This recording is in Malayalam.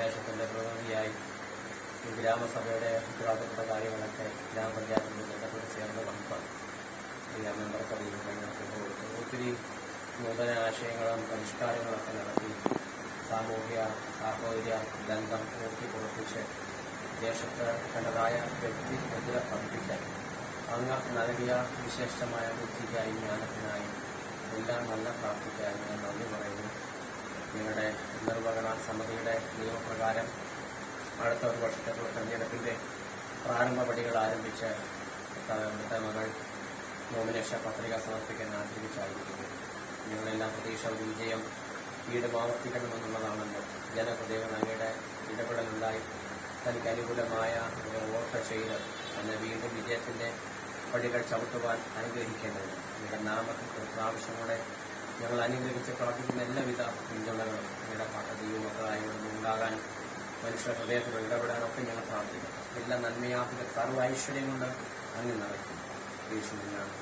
പ്രദേശത്തിന്റെ പ്രതിനിധിയായി ഈ ഗ്രാമസഭയുടെ ഉത്തരവാദിത്തപ്പെട്ട കാര്യങ്ങളൊക്കെ ഗ്രാമപഞ്ചായത്തിന്റെ ബന്ധപ്പെട്ട് ചേർന്ന് നമുക്ക് ഈ മെമ്പർക്ക് അറിയിക്കുന്നതിനൊക്കെ കൊടുത്തു. ഒത്തിരി നൂതന ആശയങ്ങളും പരിഷ്കാരങ്ങളൊക്കെ നടത്തി സാമൂഹ്യ സാഹോദര്യ ബന്ധം ഊട്ടിക്കുറപ്പിച്ച് ദേശത്ത് തനതായ വ്യക്തി മുദ്ര പതിപ്പിക്കാൻ അങ്ങ് നൽകിയ വിശേഷമായ ബുദ്ധിക്കായി ജ്ഞാനത്തിനായി എല്ലാം നല്ല പറയുന്നു നിങ്ങളുടെ നിർവഹണ സമിതിയുടെ നിയമപ്രകാരം അടുത്ത ഒരു വർഷത്തേക്കുള്ള തെരഞ്ഞെടുപ്പിന്റെ പ്രാരംഭ പടികൾ ആരംഭിച്ച് മകൾ നോമിനേഷൻ പത്രിക സമർപ്പിക്കാൻ ആഗ്രഹിച്ചായിരിക്കുന്നു. നിങ്ങളെല്ലാം പ്രതീക്ഷ ഒരു വിജയം വീണ്ടും ആവർത്തിക്കണമെന്നുള്ളതാണല്ലോ അങ്ങയുടെ ഇടപെടലുണ്ടായി. തനിക്ക് അനുകൂലമായ ഒരു വോട്ട് ചെയ്ത് തന്നെ വീണ്ടും വിജയത്തിന്റെ പടികൾ ചവിട്ടുവാൻ അനുഗ്രഹിക്കേണ്ടത് നിങ്ങളുടെ നാമത്തിൽ പ്രാവശ്യം കൂടെ ഞങ്ങൾ അനുഗ്രഹിച്ച് പ്രവർത്തിക്കുന്ന എല്ലാവിധ പിന്തുണകളും നിങ്ങളുടെ പദ്ധതിയും മക്കളായി ഉണ്ടാകാൻ മനുഷ്യ ഹൃദയത്തിൽ ഇടപെടാനൊക്കെ ഞങ്ങൾ പ്രാർത്ഥിക്കുന്നു. എല്ലാ നന്മയാപ്പിന്റെ സർവ ഐശ്വര്യം കൊണ്ട് അങ്ങ് നിറയ്ക്കും യേശുവിനാണ്